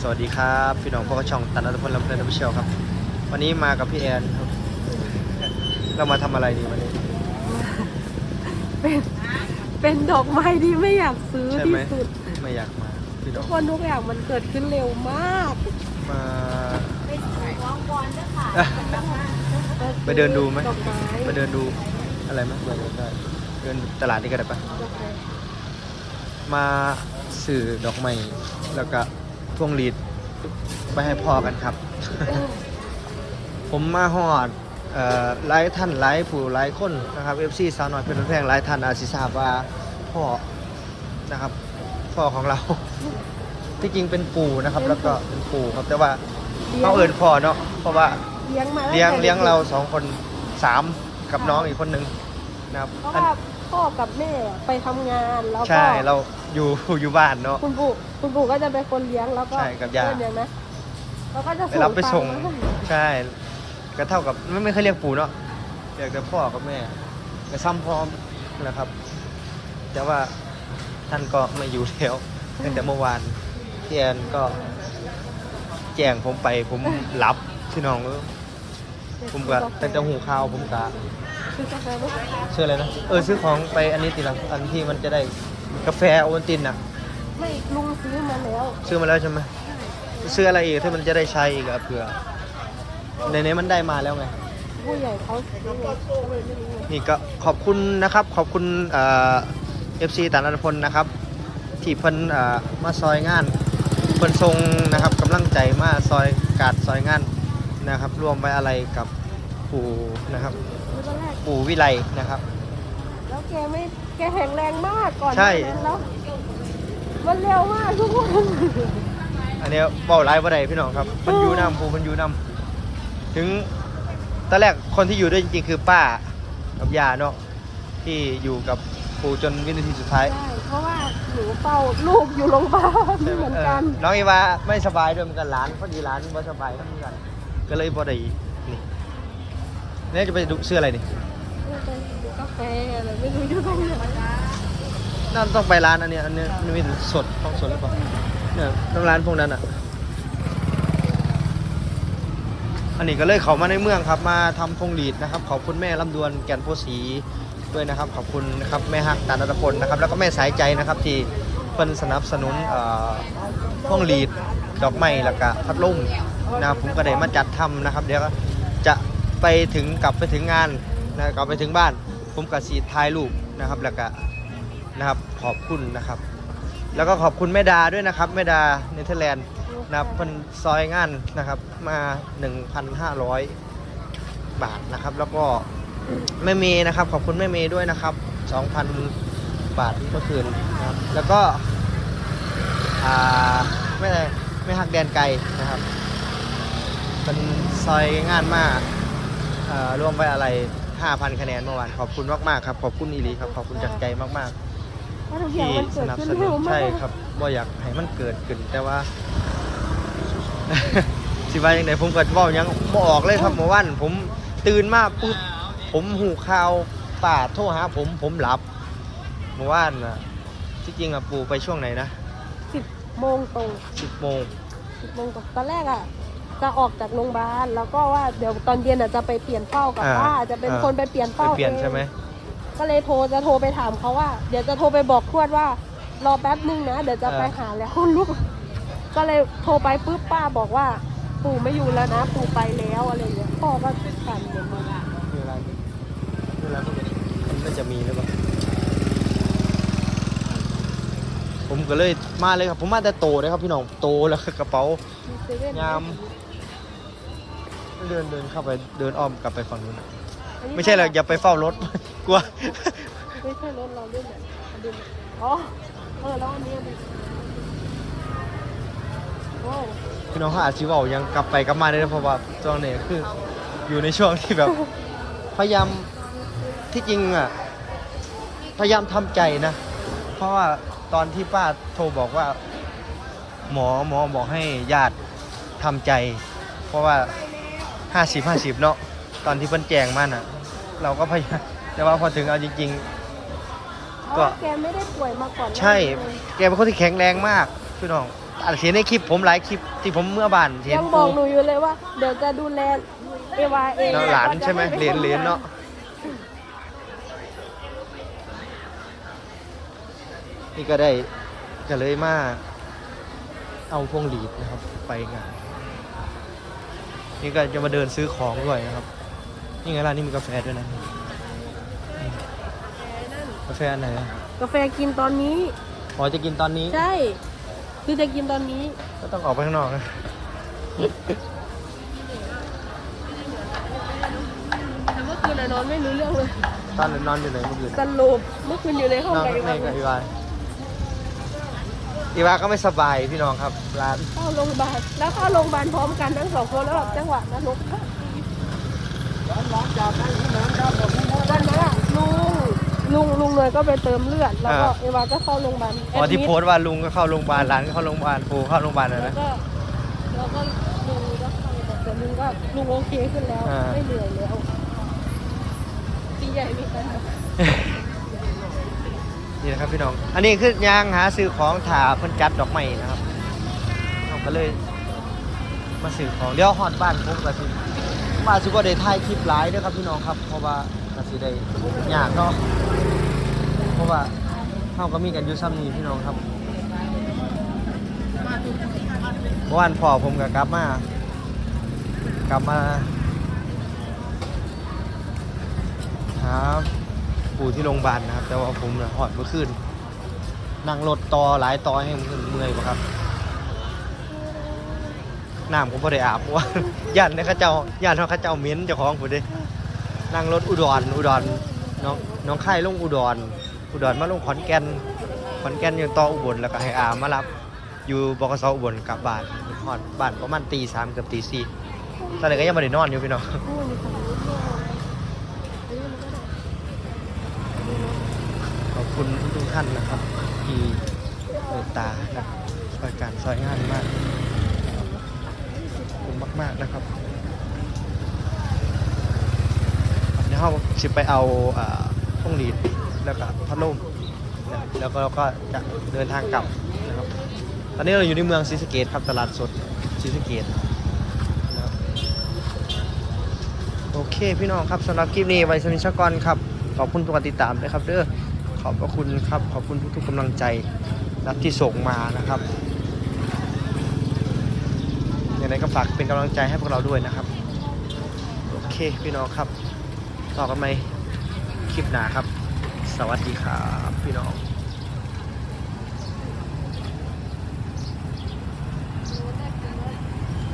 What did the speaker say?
สวัสดีครับพี่น้องพ่อกบช่องตันอัตพลลำเพลินอภิเชียวครับ วันนี้มากับพี่แอนครับ เรามาทำอะไรดีวันนี้ เป็นเป็นดอกไม้ที่ไม่อยากซื้อใช่ที่ไหมสุด ไม่อยากมา พี่น้ทุอกงคนทุกอย่างมันเกิดขึ้นเร็วมากมาไปเดินดูไหม ดอกไม้มาเดินดูอะไรไหมเดินได้เดินตลาดนี่ก็ได้ปะมาสื่อดอกไม้แล้วก็ พวงหลีดไปให้พ่อกันครับ ผมมาหอดเอ่อหลายท่านหลายผู้หลายคนนะครับ FC สาวน้อยเพชรแพงหลายท่านอาจสิทราบว่าพ่อนะครับพ่อของเรา ที่จริงเป็นปู่นะครับ แล้วก็เป็นปู่ครับแต่ว่าเขาเอินพ่อเนาะเพราะว่าเลี้ยงมาเลี้ยงตั้แต่เลี้ยงเราสองคนสามกับน้องอีกคนหนึ่งนะครับเพราะอันว่า พ่อกับแม่ไปทำงานแล้วก็ใช่เราอยู่ อยู่บ้านเนาะ คุณปู่คุณปู่ก็จะเป็นคนเลี้ยงแล้วก็ใช่กับย่า เพื่อนเลี้ยงนะแล้วก็จะไปรับไปส่ง ตัค์มาให้ใช่ ก็เท่ากับไม่ไม่เคยเรียกปู่เนาะเรียกแต่พ่อกับแม่ก็ซ้ำพร้อมนะครับ แต่ว่าท่านก็ไม่อยู่แล้วตั้งแต่เมื่อวานพี่แอนก็แจ้งผมไปผมหลับพี่น้องเออผมก็ตั้งแต่หูข่าวผมก็ซื้อกาแฟไหม ชื่ออะไรนะ เออซื้อของไปอันนี้ทีหลังอันที่มันจะได้กาแฟโอวัลตินอะไม่ลุงซื้อมาแล้วซื้อมาแล้วใช่ไหมซื้ออะไรอีกที่มันจะได้ใช้อีกอะเผื่อในนี้มันได้มาแล้วไง ผู้ใหญ่เขาซื้อไงก็เลยไม่รู้ไงนี่ก็ขอบคุณนะครับ ขอบคุณเอ่อฟซีตานอัตพลนะครับ ที่เพิ่นเอ่อมาซอยงานเพิ่นทรงนะครับกำลังใจมาซอยกาดซอยงานนะครับ รวมไปอะไรกับปู่นะครับ คือตอนแรกปู่วิไลนะครับ แล้วแกไม่แกแข็งแรงมากก่อนใช่หน้านั้นแล้วมันเร็วมากทุกคนอันนี้เบาไลฟ์บ่ได้พี่น้องครับเพิ่นอยู่นำปู่เพิ่นอยู่นำถึงตอนแรกคนที่อยู่ด้วยจริงๆคือป้ากับยาเนาะที่อยู่กับปู่จนวินาทีสุดท้าย ใช่เพราะว่าหนูเฝ้าลูกอยู่โรงพยาบาลเหมือนกันเออน้องอีวาไม่สบายด้วยเหมือนกันหลานพอดีหลานบ่สบายเหมือนกัน ก็เลยบ่ได้นี่ เนี่ยจะไปดูเสื้ออะไรนี่ไปดูกาแฟอะไรไม่รู้อยู่ตรงไหนน่าต้องไปร้านอันเนี้ยอันเนี้ยมันมีสดของสดหรือเปล่าเนี่ยต้องร้านพวกนั้นอะ อันนี้ก็เลยเขามาในเมืองครับ มาทำพงหลีดนะครับ ขอบคุณแม่ลำดวนแก่นโพสีด้วยนะครับ ขอบคุณนะครับแม่ฮักตานัตพลนะครับ แล้วก็แม่สายใจนะครับ ที่เพิ่นสนับสนุนพวงหลีดดอกไม้แล้วก็พัดลมนะผมก็ได้มาจัดทำนะครับ เดี๋ยวก็จะ ไปถึงกลับไปถึงงานนะกลับไปถึงบ้าน ผมก็สีถ่ายรูปนะครับแล้วก็นะครับขอบคุณนะครับ แล้วก็ขอบคุณแม่ดาด้วยนะครับแม่ดาเนเธอร์แลนด์นะครับเพิ่นซอยงานนะครับมา 1,500 บาทนะครับ แล้วก็แม่เมย์นะครับ ขอบคุณแม่เมย์ด้วยนะครับ 2,000 บาทเมื่อคืนนะครับแล้วก็ไม่ได้ไม่หักแดนไกลนะครับเป็นซอยงานมาก รวมไปอะไร 5,000 คะแนนเมื่อวานขอบคุณมากๆครับ ขอบคุณอีหลีครับ ขอบคุณจากใจมากๆเพราะทุกอย่าที่งมันสเกิดนับขึ้นสนุเร็นวมาใช่กครับบ่อยากให้มันเกิดขึ้น แต่ว่า สิว่าอย่างไรผมเกิดว่ายังบ่ออกเลยครับเมื่อวานผมตื่นมาปุ๊บผมหูข่าวป่าโทรหาผมผมหลับเมื่อวานน่ะที่จริงอะปู่ไปช่วงไหนนะสิบโมงตรง10โมงสิบโมงตรงตอนแรกอะ จะออกจากโรงพยาบาลแล้วก็ว่าเดี๋ยวตอนเย็นอะจะไปเปลี่ยนเป้ากับอ่าป้าจะเป็นอ่า คนไปเปลี่ยนไปเป้าเปลี่ยนองใช่ไหม ก็เลยโทรจะโทรไปถามเขาว่า เดี๋ยวจะโทรไปบอกทวดว่า รอแป๊บนึงนะ เดี๋ยวจะไปหาแล้วลูกก็เลยโทรไปปุ๊บป้าบอกว่า ปู่ไม่อยู่แล้วนะปู่ไปแล้วอะไรอย่างเงี้ยพ่อก็สั่นเหมือนกันมีอะไรมีอะไรพวกนี้มันน่าจะมีหรือเปล่าผมก็เลยมาเลยครับ ผมมาแต่โตเลยครับพี่น้องโตแล้วก็กระเป๋า มีเซเว่นยาม เดินเดินเข้าไปเดินอ้อมกลับไปฝั่งนู้นน่ะอันนี้ไม่ใช่หรอกอย่าไปเฝ้ารถ กลัว ไม่ใช่รถเราด้วยเนี่ยอันนี้อ๋อเออแล้วอันนี้อันนี้โอ้พี่น้องเขาอาจจะเว่ายังกลับไปกลับมาได้นะเพราะว่าช่วงนี้คือ อยู่ในช่วงที่แบบ พยายามที่จริงอะ พยายามทำใจนะ เพราะว่าตอนที่ป้าโทรบอกว่า หมอหมอบอกให้ญาติทำใจ เพราะว่า ห้าสิบห้าสิบเนาะตอนที่เพิ่นแจงมาน่ะ เราก็พยายามแต่ว่าพอถึงเอาจริง เพราะว่าแกไม่ได้ป่วยมาก่อนหน้าๆใช่ นี้เลยแกเป็นคนที่แข็งแรงมากพี่น้องอัดเสียงในคลิปผมหลายคลิปที่ผมเมื่อบ้านเห็นยังบอกหนูอยู่เลยว่า เดี๋ยวจะดูแลเอวาเองเนาะหลานใช่ไหมก็จะเหรียญเหรียญเนาะนี่ก็ได้ก็เลยมาเอาพวงหลีดนะครับ ไปงาน นี่ก็จะมาเดินซื้อของด้วยนะครับ นี่ไงร้านนี้มีกาแฟด้วยนะกาแฟอันไหนอะกาแฟกินตอนนี้อ๋อจะกินตอนนี้ ใช่คือจะกินตอนนี้ ก็ต้องออกไปข้างนอกนะแต่เมื่อคืนน่ะนอนไม่รู้เรื่องเลย ตอนนอนอยู่ไหนเมื่อคืนสลบเมื่อคืนอยู่ในห้องนอนกับข้างอีในวากับอีวา อีวาก็ไม่สบายพี่น้องครับร้าน เข้าโรงพยาบาลแล้วเข้าโรงพยาบาลพร้อมกันทั้งสองคนแล้วแบบจังหวะนั้นลุกวันนั้นอะลุงลุงลุงเลยก็ไปเติมเลือดแล้วก็เอวาก็เข้าโรงพยาบาลอ๋อที่แดมิดโพสต์ว่าลุงก็เข้าโรงพยาบาลร้านก็เข้าโรงพยาบาลปูเข้าโรงพยาบาลนะแล้วนะ ก็แล้วก็ลุงก็เข้าแต่ลุงก็ลุงโอเคขึ้นแล้วอ่า ไม่เหนื่อยแล้วพี่ใหญ่มีกัน นี่นะครับพี่น้อง อันนี้คือยางหาซื้อของถาเพิ่นจัดดอกไม้นะครับเราก็เลยมาซื้อของเดี๋ยวฮอดบ้านผมก็สิมาสิบ่ได้ถ่ายคลิปหลายเด้อครับพี่น้องครับ เพราะว่าก็สิได้ยากเนาะเพราะว่าเฮาก็มีกันอยู่ซ้ำนี้พี่น้องครับเมื่อวานพ่อผมก็กลับมากลับมาหา ปู่ที่โรงพยาบาลนะครับ แต่ว่าผมน่ะหอดเมื่อคืนนั่งรถต่อหลายต่อให้มันเมื่อยบ่ครับน้ำผมบ่ได้อาบเพราะว่าย่านเนี่ยเขาเจ้าย่านเขาเจ้าเม้นเจ้าของผมด้นั่งรถอุดรอุดรน้องน้องค่ายลงอุดร อุดรมาลงขอนแก่นขอนแก่นยังต่ออุบลแล้วก็ให้อามารับ อยู่บกสอุบลกลับบ้านฮอดบ้านประมาณตีสามเกือบตีสี่ตอนนี้ก็ยังไม่ได้นอนอยู่พี่น้อง ขอบ คุณทุกท่านนะครับที่เมตตานะช่วยการช่วยงานมากขอบคุณมาก ๆนะครับเดี๋ยวเราสิไปเอาห้องหลีดแล้วก็พัดลมนแล้วก็เราก็จะเดินทางกลับนะครับ ตอนนี้เราอยู่ในเมืองศรีสเกดครับตลาดสดศรีสเกดนะครับโอเคพี่น้องครับสำหรับคลิปนี้ไว้สมิชกรครับ ขอบคุณทุกการติดตามด้วยครับเด้อ ขอบพระคุณครับ ขอบคุณทุกๆกำลังใจนะที่ส่งมานะครับอย่างไรก็ฝากเป็นกำลังใจให้พวกเราด้วยนะครับ โอเคพี่น้องครับ ต่อกันไหมคลิปหน้าครับ สวัสดีครับพี่น้อง